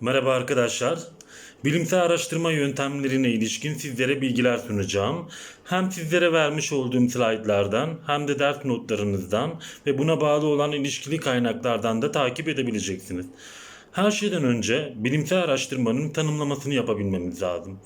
Merhaba arkadaşlar. Bilimsel araştırma yöntemlerine ilişkin sizlere bilgiler sunacağım. Hem sizlere vermiş olduğum slaytlardan hem de ders notlarınızdan ve buna bağlı olan ilişkili kaynaklardan da takip edebileceksiniz. Her şeyden önce bilimsel araştırmanın tanımlamasını yapabilmemiz lazım.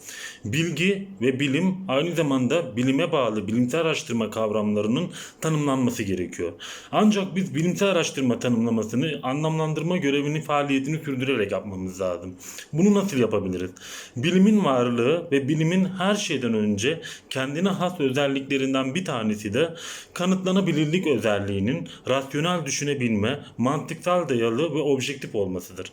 Bilgi ve bilim aynı zamanda bilime bağlı bilimsel araştırma kavramlarının tanımlanması gerekiyor. Ancak biz bilimsel araştırma tanımlamasını anlamlandırma görevini faaliyetini sürdürerek yapmamız lazım. Bunu nasıl yapabiliriz? Bilimin varlığı ve bilimin her şeyden önce kendine has özelliklerinden bir tanesi de kanıtlanabilirlik özelliğinin rasyonel düşünebilme, mantıksal dayalı ve objektif olmasıdır.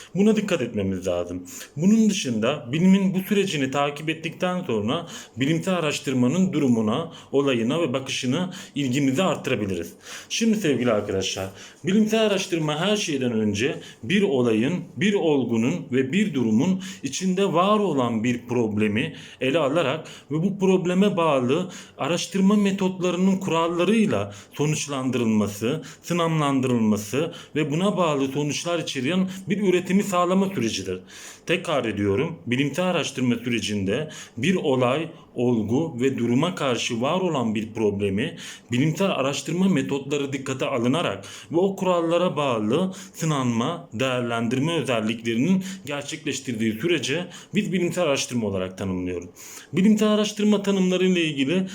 Buna dikkat etmemiz lazım. Bunun dışında bilimin bu sürecini takip ettikten sonra bilimsel araştırmanın durumuna, olayına ve bakışını ilgimizi arttırabiliriz. Şimdi sevgili arkadaşlar, bilimsel araştırma her şeyden önce bir olayın, bir olgunun ve bir durumun içinde var olan bir problemi ele alarak ve bu probleme bağlı araştırma metotlarının kurallarıyla sonuçlandırılması, sınavlandırılması ve buna bağlı sonuçlar içeren bir üretimi sağlama sürecidir. Tekrar ediyorum, bilimsel araştırma sürecinde bir olay, olgu ve duruma karşı var olan bir problemi bilimsel araştırma metotları dikkate alınarak ve o kurallara bağlı sınanma, değerlendirme özelliklerinin gerçekleştirdiği sürece biz bilimsel araştırma olarak tanımlıyoruz. Bilimsel araştırma tanımları ile ilgili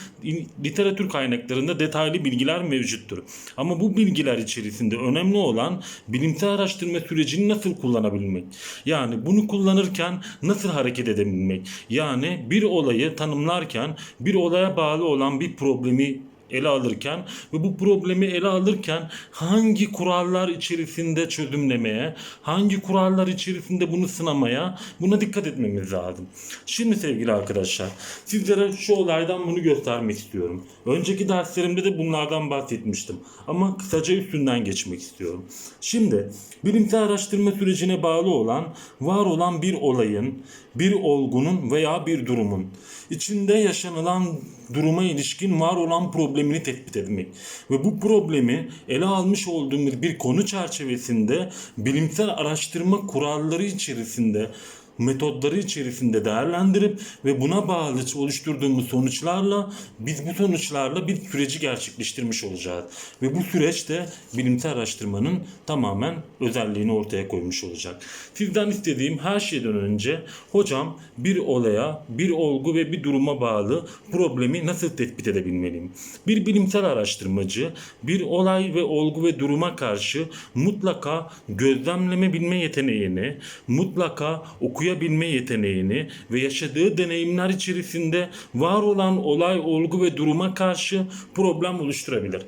literatür kaynaklarında detaylı bilgiler mevcuttur. Ama bu bilgiler içerisinde önemli olan bilimsel araştırma sürecini nasıl kullanabilmek. Yani bunu kullanırken nasıl hareket edebilmek. Yani bir olayı tanımlarken bir olaya bağlı olan bir problemi ele alırken ve bu problemi ele alırken hangi kurallar içerisinde çözümlemeye, hangi kurallar içerisinde bunu sınamaya buna dikkat etmemiz lazım. Şimdi sevgili arkadaşlar sizlere şu olaydan bunu göstermek istiyorum. Önceki derslerimde de bunlardan bahsetmiştim ama kısaca üstünden geçmek istiyorum. Şimdi bilimsel araştırma sürecine bağlı olan, var olan bir olayın, bir olgunun veya bir durumun içinde yaşanılan duruma ilişkin var olan problemini tespit etmek ve bu problemi ele almış olduğumuz bir konu çerçevesinde bilimsel araştırma kuralları içerisinde metotları içerisinde değerlendirip ve buna bağlı oluşturduğumuz sonuçlarla biz bu sonuçlarla bir süreci gerçekleştirmiş olacağız. Ve bu süreç de bilimsel araştırmanın tamamen özelliğini ortaya koymuş olacak. Sizden istediğim her şeyden önce hocam bir olaya, bir olgu ve bir duruma bağlı problemi nasıl tespit edebilmeliyim? Bir bilimsel araştırmacı bir olay ve olgu ve duruma karşı mutlaka gözlemleme bilme yeteneğini, mutlaka okuyabilme yeteneğini ve yaşadığı deneyimler içerisinde var olan olay, olgu ve duruma karşı problem oluşturabilir.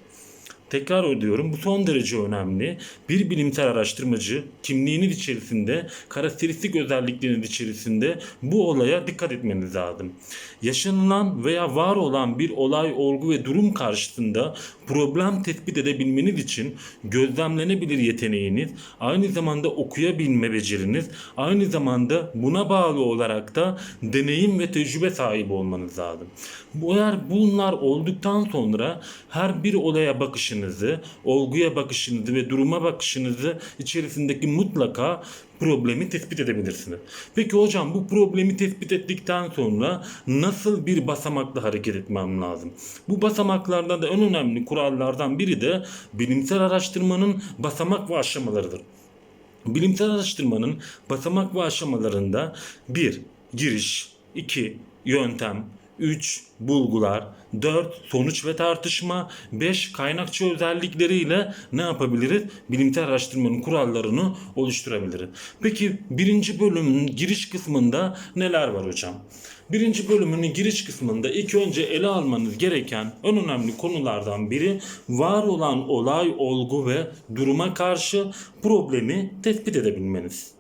Tekrar ediyorum bu son derece önemli. Bir bilimsel araştırmacı kimliğinin içerisinde, karakteristik özelliklerinin içerisinde bu olaya dikkat etmeniz lazım. Yaşanılan veya var olan bir olay, olgu ve durum karşısında problem tespit edebilmeniz için gözlemlenebilir yeteneğiniz, aynı zamanda okuyabilme beceriniz, aynı zamanda buna bağlı olarak da deneyim ve tecrübe sahibi olmanız lazım. Bu- Eğer bunlar olduktan sonra her bir olaya bakışınızı, olguya bakışınızı ve duruma bakışınızı içerisindeki mutlaka problemi tespit edebilirsiniz. Peki hocam bu problemi tespit ettikten sonra nasıl bir basamakla hareket etmem lazım? Bu basamaklardan da en önemli kurallardan biri de bilimsel araştırmanın basamak ve aşamalarıdır. Bilimsel araştırmanın basamak ve aşamalarında 1. Giriş 2. Yöntem 3. Bulgular 4. Sonuç ve tartışma 5. Kaynakçı özellikleriyle ne yapabiliriz? Bilimsel araştırmanın kurallarını oluşturabiliriz. Peki birinci bölümün giriş kısmında neler var hocam? Birinci bölümünün giriş kısmında ilk önce ele almanız gereken en önemli konulardan biri var olan olay, olgu ve duruma karşı problemi tespit edebilmeniz.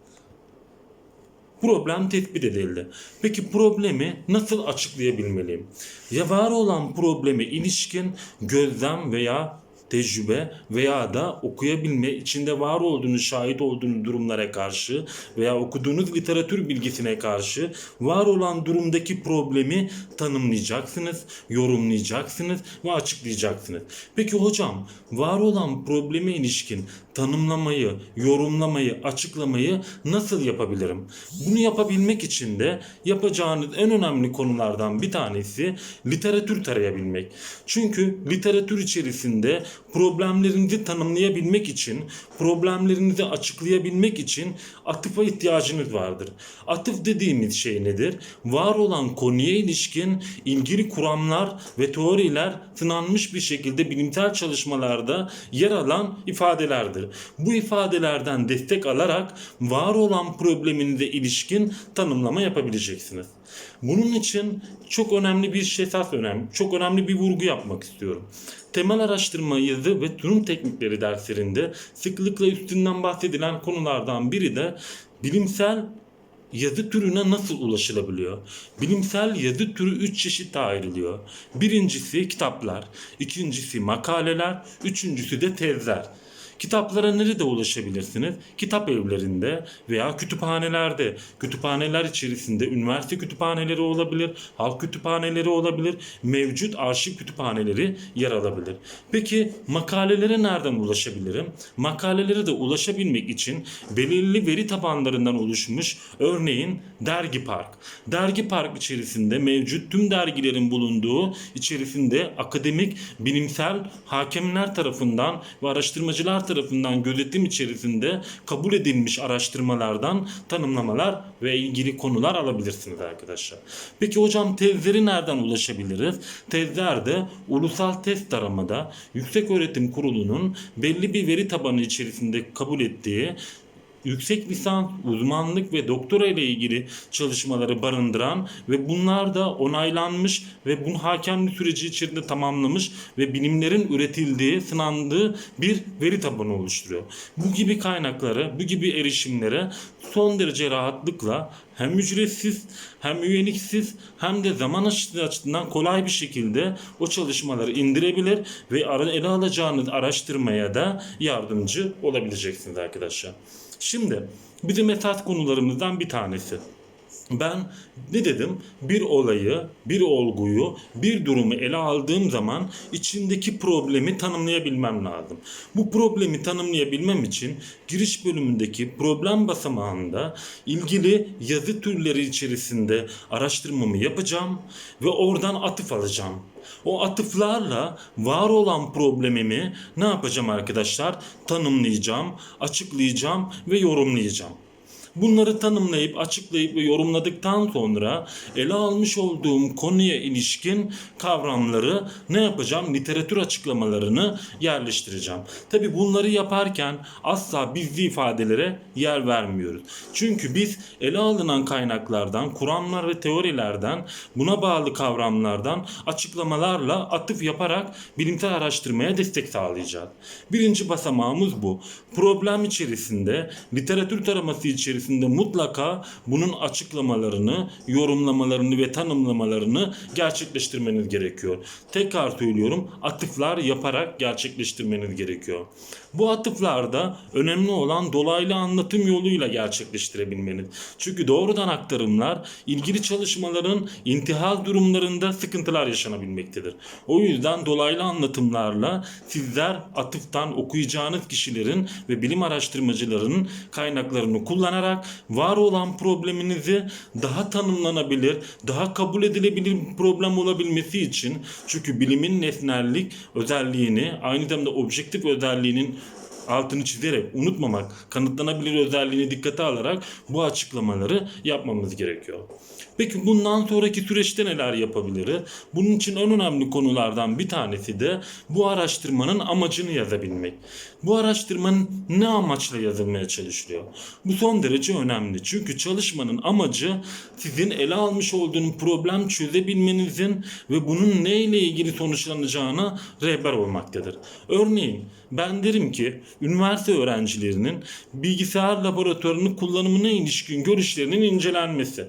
Problem tespit edildi. Peki problemi nasıl açıklayabilmeliyim? Ya var olan probleme ilişkin gözlem veya tecrübe veya da okuyabilme, içinde var olduğunuz, şahit olduğunuz durumlara karşı veya okuduğunuz literatür bilgisine karşı var olan durumdaki problemi tanımlayacaksınız, yorumlayacaksınız ve açıklayacaksınız. Peki hocam, var olan probleme ilişkin tanımlamayı, yorumlamayı, açıklamayı nasıl yapabilirim? Bunu yapabilmek için de yapacağınız en önemli konulardan bir tanesi literatür tarayabilmek. Çünkü literatür içerisinde problemlerinizi tanımlayabilmek için, problemlerinizi açıklayabilmek için atıfa ihtiyacınız vardır. Atıf dediğimiz şey nedir? Var olan konuya ilişkin ilgili kuramlar ve teoriler sınanmış bir şekilde bilimsel çalışmalarda yer alan ifadelerdir. Bu ifadelerden destek alarak var olan probleminize ilişkin tanımlama yapabileceksiniz. Bunun için çok önemli bir şey esas önemli, çok önemli bir vurgu yapmak istiyorum. Temel araştırma yazı ve sunum teknikleri derslerinde sıklıkla üstünden bahsedilen konulardan biri de bilimsel yazı türüne nasıl ulaşılabiliyor? Bilimsel yazı türü üç çeşit ayrılıyor. Birincisi kitaplar, ikincisi makaleler, üçüncüsü de tezler. Kitaplara nerede ulaşabilirsiniz? Kitap evlerinde veya kütüphanelerde. Kütüphaneler içerisinde üniversite kütüphaneleri olabilir, halk kütüphaneleri olabilir, mevcut arşiv kütüphaneleri yer alabilir. Peki makalelere nereden ulaşabilirim? Makalelere de ulaşabilmek için belirli veri tabanlarından oluşmuş örneğin Dergi Park. Dergi Park içerisinde mevcut tüm dergilerin bulunduğu içerisinde akademik, bilimsel hakemler tarafından ve araştırmacılar tarafından gözetim içerisinde kabul edilmiş araştırmalardan tanımlamalar ve ilgili konular alabilirsiniz arkadaşlar. Peki hocam tezleri nereden ulaşabiliriz? Tezler de ulusal test taramada Yüksek Öğretim Kurulu'nun belli bir veri tabanı içerisinde kabul ettiği yüksek lisans, uzmanlık ve doktora ile ilgili çalışmaları barındıran ve bunlar da onaylanmış ve bunu hakemli süreci içerisinde tamamlamış ve bilimlerin üretildiği, sınandığı bir veri tabanı oluşturuyor. Bu gibi kaynaklara, bu gibi erişimlere son derece rahatlıkla hem ücretsiz hem üyeliksiz hem de zaman açısından kolay bir şekilde o çalışmaları indirebilir ve ele alacağınız araştırmaya da yardımcı olabileceksiniz arkadaşlar. Şimdi bizim esas konularımızdan bir tanesi. Ben ne dedim? Bir olayı, bir olguyu, bir durumu ele aldığım zaman içindeki problemi tanımlayabilmem lazım. Bu problemi tanımlayabilmem için giriş bölümündeki problem basamağında ilgili yazı türleri içerisinde araştırmamı yapacağım ve oradan atıf alacağım. O atıflarla var olan problemimi ne yapacağım arkadaşlar? Tanımlayacağım, açıklayacağım ve yorumlayacağım. Bunları tanımlayıp, açıklayıp ve yorumladıktan sonra ele almış olduğum konuya ilişkin kavramları ne yapacağım? Literatür açıklamalarını yerleştireceğim. Tabi bunları yaparken asla bizli ifadelere yer vermiyoruz. Çünkü biz ele alınan kaynaklardan, kuramlar ve teorilerden, buna bağlı kavramlardan açıklamalarla atıf yaparak bilimsel araştırmaya destek sağlayacağız. Birinci basamağımız bu. Problem içerisinde, literatür taraması içerisinde mutlaka bunun açıklamalarını, yorumlamalarını ve tanımlamalarını gerçekleştirmeniz gerekiyor. Tekrar söylüyorum, atıflar yaparak gerçekleştirmeniz gerekiyor. Bu atıflarda önemli olan dolaylı anlatım yoluyla gerçekleştirebilmeniz. Çünkü doğrudan aktarımlar ilgili çalışmaların intihal durumlarında sıkıntılar yaşanabilmektedir. O yüzden dolaylı anlatımlarla sizler atıftan okuyacağınız kişilerin ve bilim araştırmacılarının kaynaklarını kullanarak var olan probleminizi daha tanımlanabilir, daha kabul edilebilir bir problem olabilmesi için. Çünkü bilimin nesnellik özelliğini aynı zamanda objektif özelliğinin altını çizerek unutmamak, kanıtlanabilir özelliğini dikkate alarak bu açıklamaları yapmamız gerekiyor. Peki bundan sonraki süreçte neler yapabiliriz? Bunun için en önemli konulardan bir tanesi de bu araştırmanın amacını yazabilmek. Bu araştırmanın ne amaçla yazılmaya çalışılıyor? Bu son derece önemli. Çünkü çalışmanın amacı sizin ele almış olduğunuz problem çözebilmenizin ve bunun ne ile ilgili sonuçlanacağına rehber olmaktadır. Örneğin ben derim ki üniversite öğrencilerinin bilgisayar laboratuvarının kullanımına ilişkin görüşlerinin incelenmesi.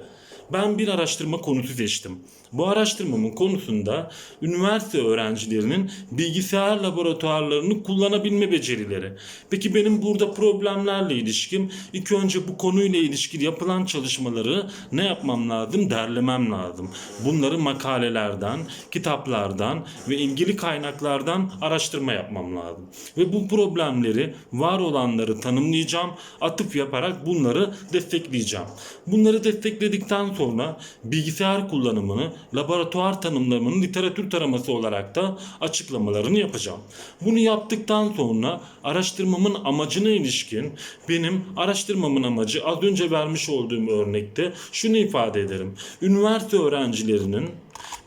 Ben bir araştırma konusu seçtim. Bu araştırmamın konusunda üniversite öğrencilerinin bilgisayar laboratuvarlarını kullanabilme becerileri. Peki benim burada problemlerle ilişkim ilk önce bu konuyla ilişkili yapılan çalışmaları ne yapmam lazım? Derlemem lazım. Bunları makalelerden, kitaplardan ve ilgili kaynaklardan araştırma yapmam lazım. Ve bu problemleri, var olanları tanımlayacağım, atıf yaparak bunları destekleyeceğim. Bunları destekledikten sonra bilgisayar kullanımını, laboratuvar tanımlamanın literatür taraması olarak da açıklamalarını yapacağım. Bunu yaptıktan sonra araştırmamın amacına ilişkin benim araştırmamın amacı az önce vermiş olduğum örnekte şunu ifade ederim. Üniversite öğrencilerinin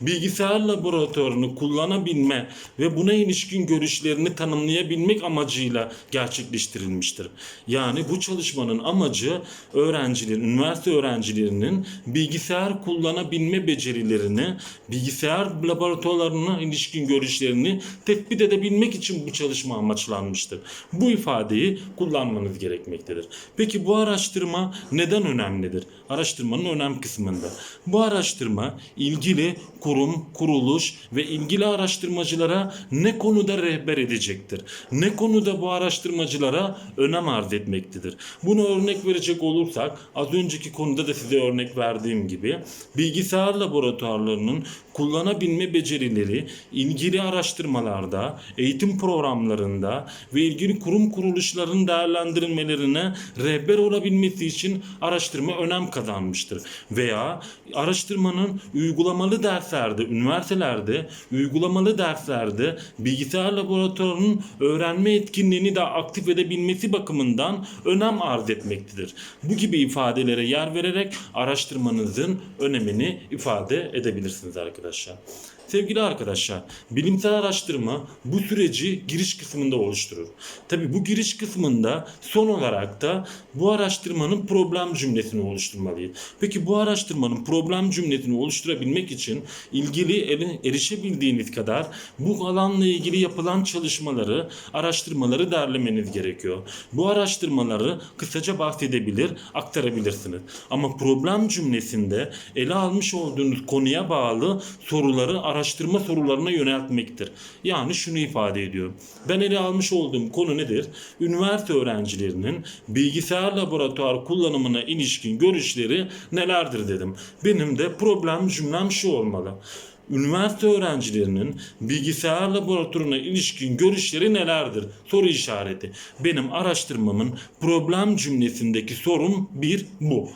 bilgisayar laboratuvarını kullanabilme ve buna ilişkin görüşlerini tanımlayabilmek amacıyla gerçekleştirilmiştir. Yani bu çalışmanın amacı öğrencilerin, üniversite öğrencilerinin bilgisayar kullanabilme becerilerini, bilgisayar laboratuvarlarına ilişkin görüşlerini tespit edebilmek için bu çalışma amaçlanmıştır. Bu ifadeyi kullanmanız gerekmektedir. Peki bu araştırma neden önemlidir? Araştırmanın önem kısmında. Bu araştırma ilgili kurum, kuruluş ve ilgili araştırmacılara ne konuda rehber edecektir? Ne konuda bu araştırmacılara önem arz etmektedir? Bunu örnek verecek olursak az önceki konuda da size örnek verdiğim gibi bilgisayar laboratuvarlarının kullanabilme becerileri ilgili araştırmalarda, eğitim programlarında ve ilgili kurum kuruluşların değerlendirilmelerine rehber olabilmesi için araştırma önem kazanmıştır. Veya araştırmanın uygulamalı derslerde, üniversitelerde uygulamalı derslerde bilgisayar laboratuvarının öğrenme etkinliğini de aktif edebilmesi bakımından önem arz etmektedir. Bu gibi ifadelere yer vererek araştırmanızın önemini ifade edebilirsiniz arkadaşlar. Sevgili arkadaşlar, bilimsel araştırma bu süreci giriş kısmında oluşturur. Tabi bu giriş kısmında son olarak da bu araştırmanın problem cümlesini oluşturmalıyız. Peki bu araştırmanın problem cümlesini oluşturabilmek için ilgili erişebildiğiniz kadar bu alanla ilgili yapılan çalışmaları, araştırmaları derlemeniz gerekiyor. Bu araştırmaları kısaca bahsedebilir, aktarabilirsiniz. Ama problem cümlesinde ele almış olduğunuz konuya bağlı soruları araştırma sorularına yöneltmektir. Yani şunu ifade ediyor. Ben ele almış olduğum konu nedir? Üniversite öğrencilerinin bilgisayar laboratuvar kullanımına ilişkin görüşleri nelerdir dedim. Benim de problem cümlem şu olmalı üniversite öğrencilerinin bilgisayar laboratuvarına ilişkin görüşleri nelerdir? Soru işareti. Benim araştırmamın problem cümlesindeki sorum bir bu.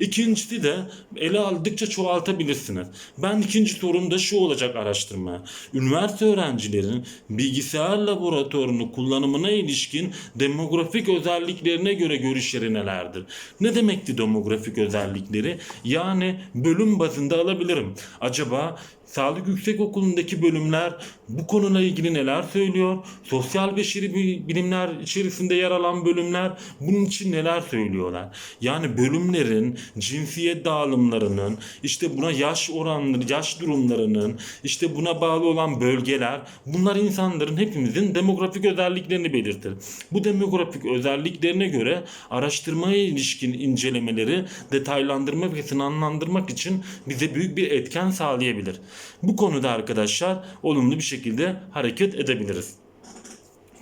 İkincisi de ele aldıkça çoğaltabilirsiniz. Ben ikinci sorumda şu olacak araştırma. Üniversite öğrencilerin bilgisayar laboratuvarını kullanımına ilişkin demografik özelliklerine göre görüşleri nelerdir? Ne demekti demografik özellikleri? Yani bölüm bazında alabilirim. Acaba Sağlık Yüksekokulu'ndaki bölümler bu konuyla ilgili neler söylüyor? Sosyal beşeri bi- bilimler içerisinde yer alan bölümler bunun için neler söylüyorlar? Yani bölümlerin cinsiyet dağılımlarının, işte buna yaş oranları, yaş durumlarının, işte buna bağlı olan bölgeler, bunlar insanların hepimizin demografik özelliklerini belirtir. Bu demografik özelliklerine göre araştırmaya ilişkin incelemeleri detaylandırmak ve sınavlandırmak için bize büyük bir etken sağlayabilir. Bu konuda arkadaşlar olumlu bir şekilde hareket edebiliriz.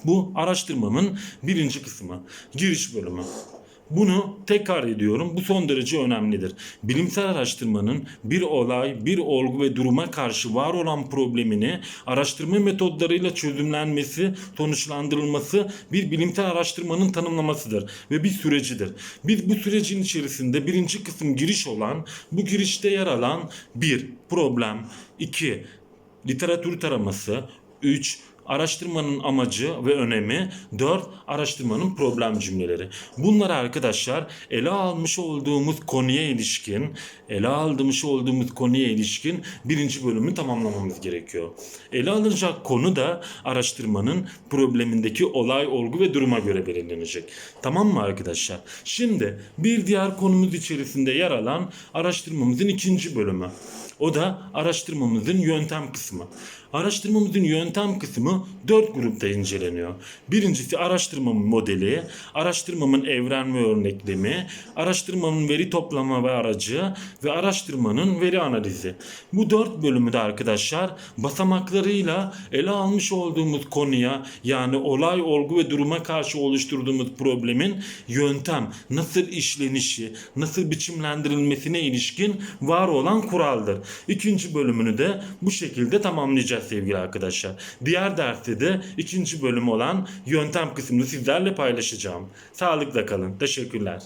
Bu araştırmamın birinci kısmı, giriş bölümü. Bunu tekrar ediyorum. Bu son derece önemlidir. Bilimsel araştırmanın bir olay, bir olgu ve duruma karşı var olan problemini araştırma metodlarıyla çözümlenmesi, sonuçlandırılması bir bilimsel araştırmanın tanımlamasıdır ve bir sürecidir. Biz bu sürecin içerisinde birinci kısım giriş olan, bu girişte yer alan bir problem, iki literatür taraması, 3 araştırmanın amacı ve önemi, 4 araştırmanın problem cümleleri. Bunlar arkadaşlar ele almış olduğumuz konuya ilişkin, ele almış olduğumuz konuya ilişkin birinci bölümü tamamlamamız gerekiyor. Ele alınacak konu da araştırmanın problemindeki olay, olgu ve duruma göre belirlenecek. Tamam mı arkadaşlar? Şimdi bir diğer konumuz içerisinde yer alan araştırmamızın ikinci bölümü. O da araştırmamızın yöntem kısmı. Araştırmamızın yöntem kısmı dört grupta inceleniyor. Birincisi araştırmamın modeli, araştırmamın evren ve örneklemi, araştırmanın veri toplama ve aracı ve araştırmanın veri analizi. Bu dört bölümü de arkadaşlar basamaklarıyla ele almış olduğumuz konuya yani olay, olgu ve duruma karşı oluşturduğumuz problemin yöntem, nasıl işlenişi, nasıl biçimlendirilmesine ilişkin var olan kuraldır. İkinci bölümünü de bu şekilde tamamlayacağız sevgili arkadaşlar. Diğer derste de ikinci bölüm olan yöntem kısmını sizlerle paylaşacağım. Sağlıkla kalın. Teşekkürler.